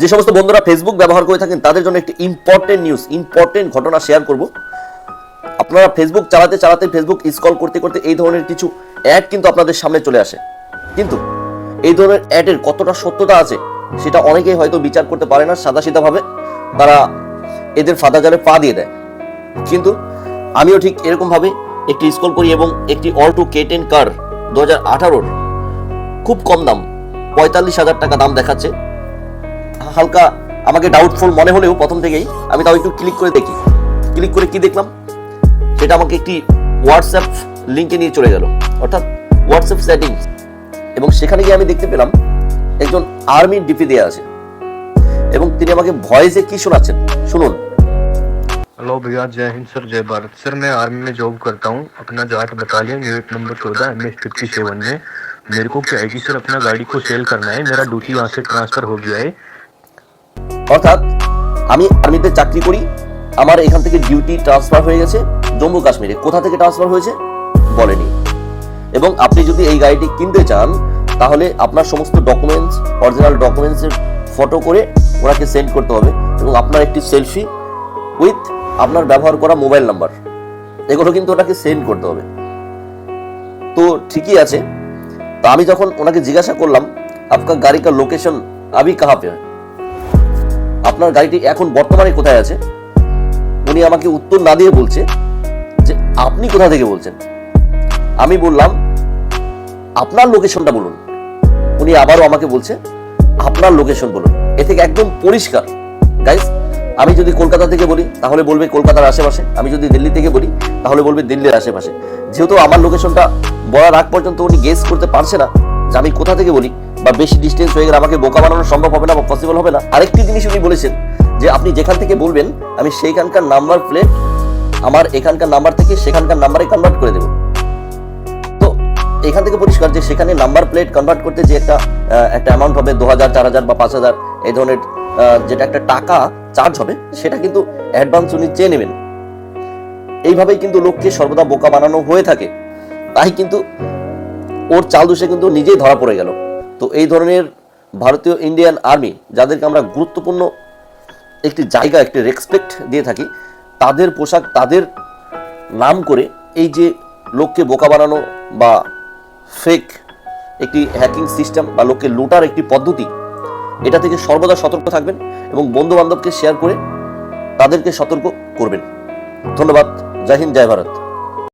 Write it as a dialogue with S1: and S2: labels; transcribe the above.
S1: যে সমস্ত বন্ধুরা ফেসবুক ব্যবহার করে থাকেন, তাদের জন্য একটি ইম্পর্টেন্ট নিউজ ইম্পর্টেন্ট ঘটনা শেয়ার করব। আপনারা ফেসবুক চালাতে চালাতে ফেসবুক স্ক্রল করতে করতে এই ধরনের কিছু অ্যাড কিন্তু আপনাদের সামনে চলে আসে। কিন্তু এই ধরনের অ্যাডের কতটা সত্যতা আছে, সেটা অনেকেই হয়তো বিচার করতে পারে না সাদাসিধাভাবে তারা এদের ফাঁদা জালে পা দিয়ে দেয়। কিন্তু আমিও ঠিক এরকমভাবে একটি স্কল করি এবং একটি অল্টো কে টেন কার দু হাজার আঠারোর খুব কম দাম, পঁয়তাল্লিশ হাজার টাকা দাম দেখাচ্ছে। হালকা আমাকে ডাউটফুল মনে হলেও প্রথম থেকেই আমি তাও একটু ক্লিক করে দেখি ক্লিক করে কি দেখলাম সেটা আমাকে একটি হোয়াটসঅ্যাপ লিঙ্কে নিয়ে চলে গেল অর্থাৎ হোয়াটসঅ্যাপ সেটিংস এবং সেখানে গিয়ে আমি দেখতে পেলাম একজন আর্মির ডিপি দেওয়া আছে এবং তিনি আমাকে ভয়েসে কি শোনাচ্ছেন শুনুন
S2: हेलो भैया जय हिंद सर जय भारत सर मैं आर्मी में जॉब करता हूँ अपना जाट बटालियन यूनिट नंबर चौदह एम एस फिफ्टी सेवन में मेरे को क्या है कि सर अपना गाड़ी को सेल करना है मेरा ड्यूटी यहाँ से ट्रांसफर हो गया है
S1: অর্থাৎ আমি আর্মিতে চাকরি করি, আমার এখান থেকে ডিউটি ট্রান্সফার হয়ে গেছে, জম্মু কাশ্মীরে। কোথা থেকে ট্রান্সফার হয়েছে? বলেনি। এবং আপনি যদি এই গাড়িটি কিনতে চান, তাহলে আপনার সমস্ত ডকুমেন্টস অরিজিনাল ডকুমেন্টসের ফটো করে ওনাকে সেন্ড করতে হবে এবং আপনার একটি সেলফি উইথ আপনার ব্যবহার করা মোবাইল নাম্বার এগুলো কিন্তু ওনাকে সেন্ড করতে হবে। তো ঠিকই আছে। তো আমি যখন ওনাকে জিজ্ঞাসা করলাম, আপনার গাড়ি কা লোকেশন আমি কাহা পে है?" আপনার গাড়িটি এখন বর্তমানে কোথায় আছে? উনি আমাকে উত্তর না দিয়ে বলছে যে আপনি কোথা থেকে বলছেন। আমি বললাম, আপনার লোকেশনটা বলুন। উনি আবারও আমাকে বলছে, আপনার লোকেশন বলুন। এ থেকে একদম পরিষ্কার। গাইস আমি যদি কলকাতা থেকে বলি, তাহলে বলবে কলকাতার আশেপাশে। আমি যদি দিল্লি থেকে বলি, তাহলে বলবে দিল্লির আশেপাশে। যেহেতু আমার লোকেশনটা বলার আগ পর্যন্ত উনি গেস করতে পারছে না যে আমি কোথা থেকে বলি বা বেশি ডিস্টেন্স হয়ে গেলে আমাকে বোকা বানানো সম্ভব হবে না বা পসিবল হবে না। আরেকটি জিনিস উনি বলেছেন যে আপনি যেখান থেকে বলবেন, আমি সেইখানকার নাম্বার প্লেট আমার এখানকার নাম্বার থেকে সেখানকার নাম্বারে কনভার্ট করে দেবো। তো এখান থেকে পরিষ্কার যে সেখানে নাম্বার প্লেট কনভার্ট করতে যে একটা একটা অ্যামাউন্ট হবে দু হাজার, চার হাজার বা পাঁচ হাজার, এই ধরনের যেটা একটা টাকা চার্জ হবে, সেটা কিন্তু অ্যাডভান্স উনি চেয়ে নেবেন। এইভাবেই কিন্তু লোককে সর্বদা বোকা বানানো হয়ে থাকে। তাই কিন্তু ওর চাল দোষে কিন্তু নিজেই ধরা পড়ে গেল। তো এই ধরনের ভারতীয় ইন্ডিয়ান আর্মি যাদেরকে আমরা গুরুত্বপূর্ণ একটি জায়গা, একটি রেসপেক্ট দিয়ে থাকি, তাদের পোশাক, তাদের নাম করে এই যে লোককে বোকা বানানো বা ফেক একটি হ্যাকিং সিস্টেম বা লোককে লুটার একটি পদ্ধতি, এটা থেকে সর্বদা সতর্ক থাকবেন এবং বন্ধু বান্ধবকে শেয়ার করে তাদেরকে সতর্ক করবেন। ধন্যবাদ। জয় হিন্দ, জয় ভারত।